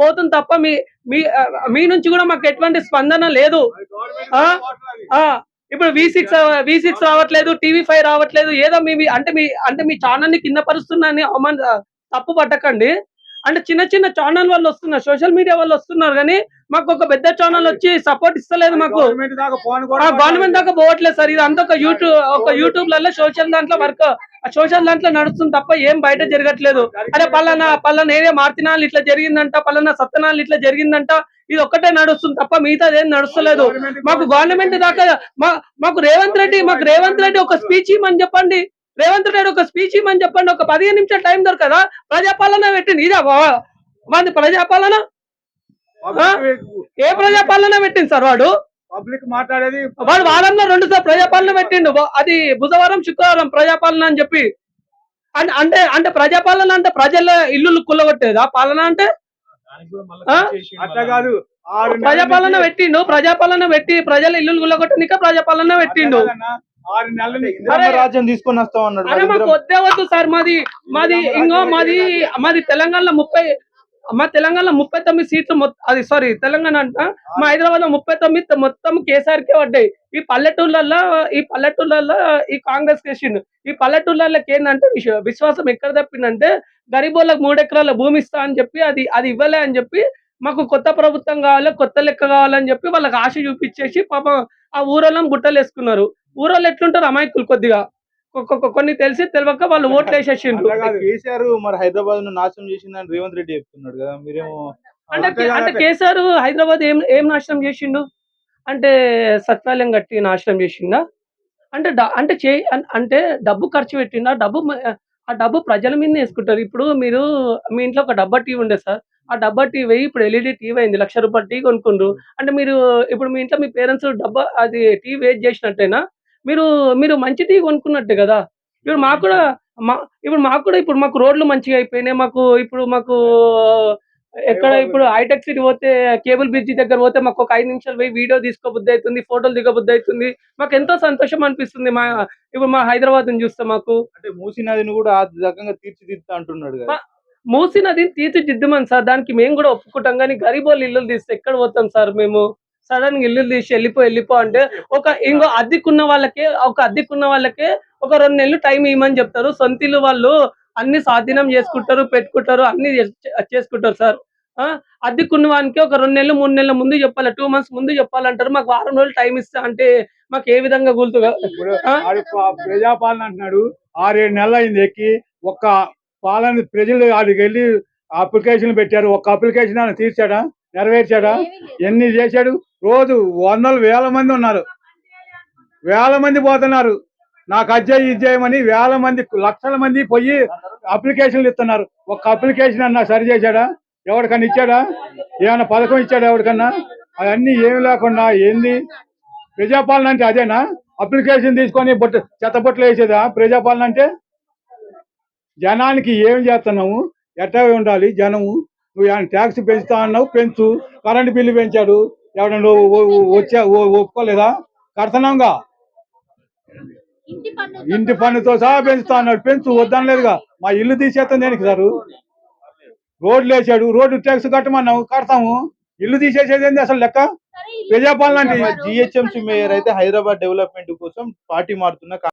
పోతుంది తప్ప మీ మీ నుంచి కూడా మాకు ఎటువంటి స్పందన లేదు. ఇప్పుడు వి సిక్స్ వి సిక్స్ రావట్లేదు టీవీ ఫైవ్ రావట్లేదు ఏదో మీ అంటే మీ అంటే మీ ఛానల్ని కింద పరుస్తున్నాని అవమాన తప్పు పట్టకండి. అంటే చిన్న చిన్న ఛానల్ వాళ్ళు వస్తున్నారు సోషల్ మీడియా వాళ్ళు వస్తున్నారు కానీ మాకు ఒక పెద్ద ఛానల్ వచ్చి సపోర్ట్ ఇస్తలేదు మాకు. గవర్నమెంట్ దాకా పోవట్లేదు సార్ ఇది అంతా ఒక యూట్యూబ్ ఒక యూట్యూబ్లలో సోషల్ దాంట్లో వర్క్ సోషల్ దాంట్లో నడుస్తుంది తప్ప ఏం బయట జరగట్లేదు. అరే పలానా పలానా ఏరియా మార్తినాలు ఇట్లా జరిగిందంట పలానా సత్తనాలు ఇట్లా జరిగిందంట ఇది ఒక్కటే నడుస్తుంది తప్ప మిగతాది ఏం నడుస్తలేదు. మాకు గవర్నమెంట్ దాకా మా- మాకు రేవంత్ రెడ్డి మాకు రేవంత్ రెడ్డి ఒక స్పీచ్ ఇవ్వమని చెప్పండి. రేవంత్ రెడ్డి ఒక స్పీచ్ ఇవ్వమని చెప్పండి. ఒక పదిహేను నిమిషాలు టైం దొరకదా? ప్రజాపాలన పెట్టింది ఇదే మాది ప్రజాపాలన? ఏ ప్రజాపాలన పెట్టింది సార్ వాడు? పబ్లిక్ మాట్లాడేది వాడు వారంలో రెండు సార్లు ప్రజాపాలన పెట్టిండు. అది బుధవారం శుక్రవారం ప్రజాపాలన అని చెప్పి. అంటే అంటే ప్రజాపాలన అంటే ప్రజల ఇల్లు కుల్లగొట్టేదా? పాలన అంటే? ఆ? అట్లా కాదు. ప్రజాపాలన పెట్టిండు. ప్రజాపాలన పెట్టి ప్రజల ఇల్లు కుల్లగొట్టనిక ప్రజాపాలన పెట్టిండు. ఆరు నెలల రాజ్యం తీసుకొని వస్తాం అన్నాడు అరే మాకు వద్దు సార్. మాది మాది ఇంకో మాది మాది తెలంగాణలో ముప్పై మా తెలంగాణలో ముప్పై తొమ్మిది సీట్లు మొత్తం అది సారీ తెలంగాణ అంట. మా హైదరాబాద్లో ముప్పై తొమ్మిది మొత్తం కేసీఆర్కే పడ్డాయి. ఈ పల్లెటూళ్ళల్లో ఈ పల్లెటూళ్ళల్లో ఈ కాంగ్రెస్ కేసిండు ఈ పల్లెటూళ్ళకి ఏంటంటే విశ్వ- విశ్వాసం ఎక్కడ తప్పిందంటే గరీబోళ్ళకి మూడు ఎకరాల భూమి ఇస్తా అని చెప్పి అది అది ఇవ్వలే అని చెప్పి మాకు కొత్త ప్రభుత్వం కావాలి కొత్త లెక్క కావాలని చెప్పి వాళ్ళకి ఆశ చూపించేసి పాపం ఆ ఊరోళ్ళని గుట్టలు వేసుకున్నారు ఊరోళ్ళు ఎట్లుంటారు? అమాయకులు కొద్దిగా. కొన్ని తెలిసి తెలియక వాళ్ళు ఓట్లు వేసేసిండ్రు. కేసీఆర్ మరి హైదరాబాద్ను నాశనం చేసిందని రేవంత్ రెడ్డి చెప్తున్నాడు కదా మీరేమో అంటే అంటే. కేసీఆర్ హైదరాబాద్ ఏం ఏం నాశనం చేసిండు? అంటే సచివాలయం కట్టి నాశనం చేసిందా అంటే అంటే చే అంటే డబ్బు ఖర్చు పెట్టిందా డబ్బు ఆ డబ్బు ప్రజల మీద వేసుకుంటారు. ఇప్పుడు మీరు మీ ఇంట్లో ఒక డబ్బా టీవీ ఉండే సార్. ఆ డబ్బా టీవీ ఇప్పుడు ఎల్ఈడి టీవీ అయింది లక్ష రూపాయల టీవీ కొనుక్కుండ్రు. అంటే మీరు ఇప్పుడు మీ ఇంట్లో మీ పేరెంట్స్ డబ్బా అది టీవీ వేస్ట్ చేసినట్టేనా? మీరు మీరు మంచి టీవీ కొనుక్కున్నట్టే కదా. ఇప్పుడు మాకు కూడా మా ఇప్పుడు మాకు కూడా ఇప్పుడు మాకు రోడ్లు మంచిగా అయిపోయినాయి. మాకు ఇప్పుడు మాకు ఎక్కడ ఇప్పుడు హైటెక్ సిటీ పోతే కేబుల్ బ్రిడ్జి దగ్గర పోతే మాకు ఒక ఐదు నిమిషాలు పోయి వీడియో తీసుకోబుద్ధి అవుతుంది ఫోటోలు దిగబుద్ధి అవుతుంది. మాకు ఎంతో సంతోషం అనిపిస్తుంది మా ఇప్పుడు మా హైదరాబాద్ చూస్తే మాకు. అంటే మూసీ నదిని కూడా ఆ రకంగా తీర్చిదిద్దుతా అంటున్నాడు మూసి నది తీర్చిదిద్దమని సార్. దానికి మేము కూడా ఒప్పుకుంటాం. కానీ గరీబోళ్ళు ఇల్లు తీస్తే ఎక్కడ పోతాం సార్ మేము? సడన్గా ఇల్లు తీసి వెళ్ళిపో వెళ్ళిపో అంటే ఒక ఇంకో అద్దెకున్న వాళ్ళకే ఒక అద్దెకున్న వాళ్ళకే ఒక రెండు నెలలు టైం ఇవ్వమని చెప్తారు. సొంత ఇల్లు వాళ్ళు అన్ని స్వాధీనం చేసుకుంటారు పెట్టుకుంటారు అన్ని చేస్- చేసుకుంటారు సార్. ఆ, అద్దెకున్న వానికి ఒక రెండు నెలలు మూడు నెలల ముందు చెప్పాలి? టూ మంత్స్ ముందు చెప్పాలంటారు. మాకు వారం రోజులు టైం ఇస్తా అంటే మాకు ఏ విధంగా గుర్తు ప్రజాపాలన అంటున్నాడు. ఆరేడు నెలలు అయింది ఎక్కి ఒక్క పాలన ప్రజలు ఆడికి వెళ్ళి అప్లికేషన్ పెట్టారు. ఒక్క అప్లికేషన్ ఆయన తీర్చాడా? నెరవేర్చాడా? ఎన్ని చేశాడు? రోజు వందలు వేల మంది ఉన్నారు. వేల మంది పోతున్నారు. నాకు అజ్జయ్ ఇజ్జేయమని వేల మంది లక్షల మంది పోయి అప్లికేషన్లు ఇస్తున్నారు. ఒక్క అప్లికేషన్ అన్నా సరి చేశాడా? ఎవరికన్నా ఇచ్చాడా? ఏమైనా పథకం ఇచ్చాడా ఎవరికన్నా? అవన్నీ ఏమి లేకుండా ఏంది? ప్రజాపాలన అంటే అదేనా? అప్లికేషన్ తీసుకొని బొట్టు చెత్తబొట్లు వేసేదా? ప్రజాపాలన అంటే? జనానికి ఏం చేస్తున్నాము ఎట్టా ఉండాలి జనము? నువ్వు ఏమైనా ట్యాక్స్ పెంచుతా అన్నావు? పెంచు. కరెంటు బిల్లు పెంచాడు. ఎవడన్నా ఓ- వచ్చా ఒప్పుకోలేదా? కడుతున్నాంగా. ఇంటి పన్ను ఇంటి పన్నుతో సహా పెంచుతా అన్నాడు. పెంచు వద్దనలేదుగా. మా ఇల్లు తీసేస్తాం దేనికి సారు? రోడ్లు వేసాడు. రోడ్డు ట్యాక్స్ కట్టమన్నావు. కడతాము. ఇల్లు తీసేసేది ఏంది అసలు లెక్క? ప్రజాపాలన. జిహెచ్ఎంసీ మేయర్ అయితే హైదరాబాద్ డెవలప్మెంట్ కోసం పార్టీ మారుతున్న